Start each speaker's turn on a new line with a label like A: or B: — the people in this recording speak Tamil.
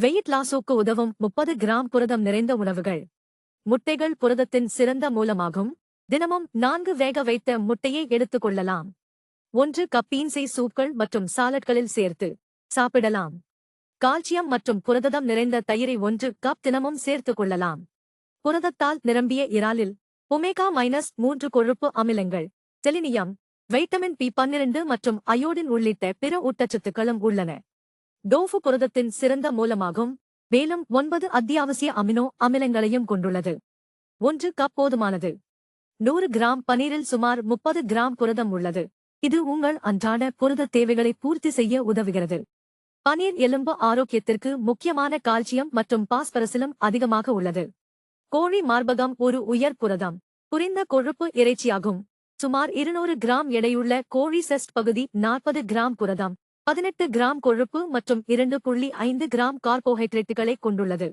A: வெயிட் லாஸுக்கு உதவும் முப்பது கிராம் புரதம் நிறைந்த உணவுகள். முட்டைகள் புரதத்தின் சிறந்த மூலமாகும். தினமும் நான்கு வேக வைத்த முட்டையை எடுத்துக் கொள்ளலாம். ஒன்று கப்பீன்சை சூப்கள் மற்றும் சாலட்களில் சேர்த்து சாப்பிடலாம். கால்சியம் மற்றும் புரதம் நிறைந்த தயிரை ஒன்று கப் தினமும் சேர்த்துக் கொள்ளலாம். புரதத்தால் நிரம்பிய இறாலில் ஒமேகா மைனஸ் மூன்று கொழுப்பு அமிலங்கள் செலினியம் வைட்டமின் பி பன்னிரண்டு மற்றும் அயோடின் உள்ளிட்ட பிற ஊட்டச்சத்துக்களும் உள்ளன. டோஃபு புரதத்தின் சிறந்த மூலமாகும். மேலும் ஒன்பது அத்தியாவசிய அமினோ அமிலங்களையும் கொண்டுள்ளது. ஒன்று கப் போதுமானது. நூறு கிராம் பனீரில் சுமார் முப்பது கிராம் புரதம் உள்ளது. இது உங்கள் அன்றாட புரத தேவைகளை பூர்த்தி செய்ய உதவுகிறது. பனீர் எலும்பு ஆரோக்கியத்திற்கு முக்கியமான கால்சியம் மற்றும் பாஸ்பரசிலும் அதிகமாக உள்ளது. கோழி மார்பகம் ஒரு உயர் புரதம். புரிந்த கொழுப்பு இறைச்சியாகும். சுமார் இருநூறு கிராம் எடையுள்ள கோழி செஸ்ட் பகுதி நாற்பது கிராம் புரதம். பதினெட்டு கிராம் கொழுப்பு மற்றும் இரண்டு புள்ளி ஐந்து கிராம் கார்போஹைட்ரேட்டுகளை கொண்டுள்ளது.